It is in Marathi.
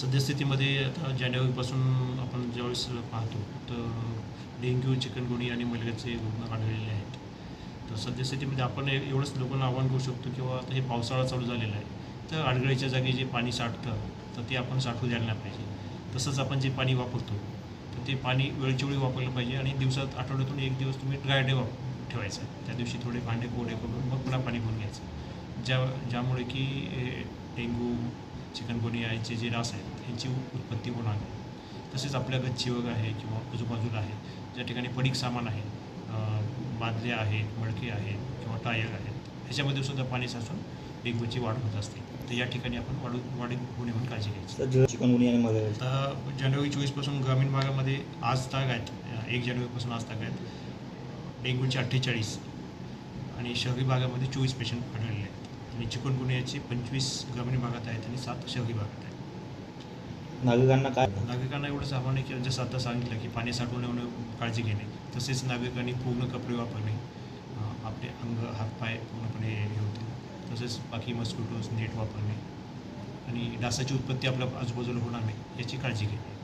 सद्यस्थितीमध्ये आता जानेवारीपासून आपण ज्यावेळेस पाहतो तर डेंग्यू चिकनगुणी आणि मलेरियाचे रुग्ण आढळलेले आहेत. तर सद्यस्थितीमध्ये आपण एवढंच लोकांना आव्हान करू शकतो किंवा आता हे पावसाळा चालू झालेला आहे तर आडगळीच्या जागी जे पाणी साठतं तर ते आपण साठवू द्यायला नाही पाहिजे. तसंच आपण जे पाणी वापरतो तर ते पाणी वेळच्या वेळी वापरलं पाहिजे आणि दिवसात आठवड्यातून एक दिवस तुम्ही ड्राय डे वाप ठेवायचा. त्या दिवशी थोडे भांडे कोरडे करून मग पुन्हा पाणी भरून घ्यायचं. ज्या ज्यामुळे की डेंग्यू चिकनगुनिया यांचे जे डास आहेत यांची उत्पत्ती होणार नाही तसेच आपल्या गच्चीवर आहे किंवा आजूबाजूला आहे ज्या ठिकाणी पडीक सामान आहे अं, बादल्या आहेत मडके आहेत किंवा टायर आहेत ह्याच्यामध्ये सुद्धा पाणी साचून डेंग्यूची वाढ होत असते. तर या ठिकाणी आपण वाढू वाढ होऊ नये म्हणून काळजी घ्यायची तर जानेवारी चोवीसपासून ग्रामीण भागामध्ये आज ताग आहेत एक जानेवारीपासून आज ताग आहेत डेंग्यूचे अठ्ठेचाळीस आणि शहरी भागामध्ये चोवीस पेशंट आढळलेले आहेत. आणि चिकनगुनियाचे पंचवीस ग्रामीण भागात आहेत आणि सात शहरी भागात आहेत. नागरिकांना काय? नागरिकांना एवढंच आव्हान आहे की जसं आता सांगितलं की पाणी साठवून ठेवणं काळजी घेणे. तसेच नागरिकांनी पूर्ण कपडे वापरणे. आपले अंग हातपाय पूर्णपणे हे होते तसेच बाकी मस्किटोज नेट वापरणे. आणि डासाची उत्पत्ती आपल्या आजूबाजूला होणार नाही याची काळजी घेणे.